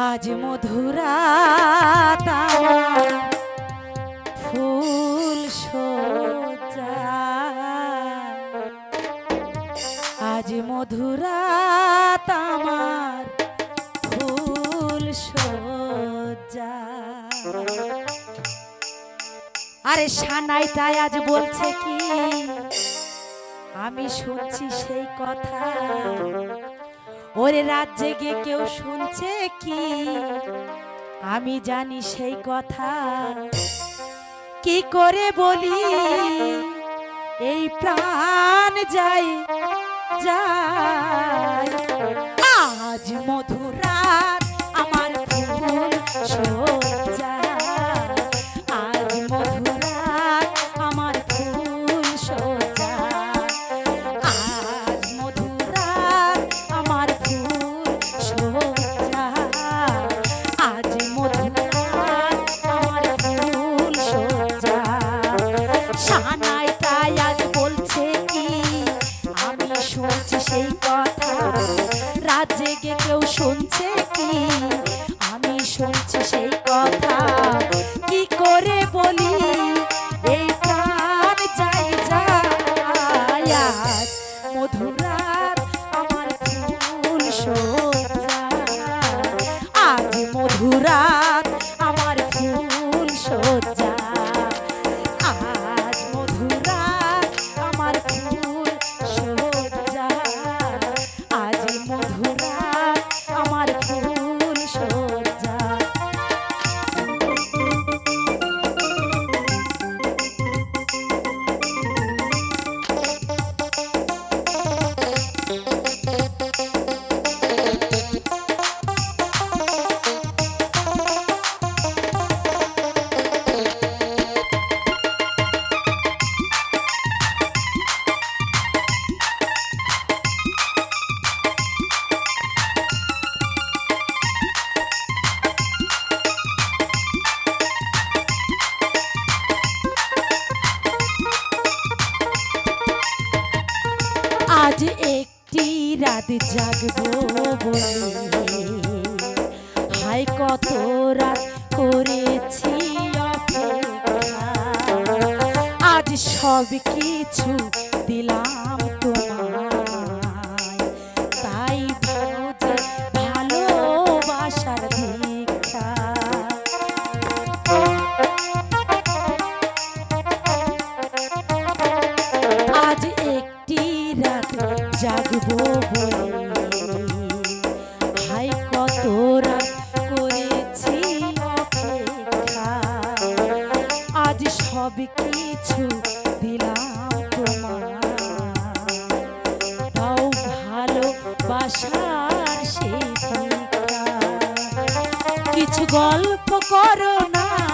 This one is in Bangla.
আজ মধুরা ফুল সজ্জা আজ মধুরা আমার ফুল সজ্জা আরে সানাইটাই আজ বলছে কি? আমি শুনছি সেই কথা। ওরে রাত জেগে কেউ শুনছে কি? আমি জানি সেই কথা। কি করে বলি? এই প্রাণ যাই যায় আজ মধুরাত আমার ফুল শুনছি সেই কথা। রাত জেগে কেউ শুনছে কি? আমি শুনছি সেই কথা। কি করে বলি? আজ একটি রাত জাগবো বলে। হাই কত রাত করেছি আজ সব কিছু দিলাম কিছু গল্প করো না।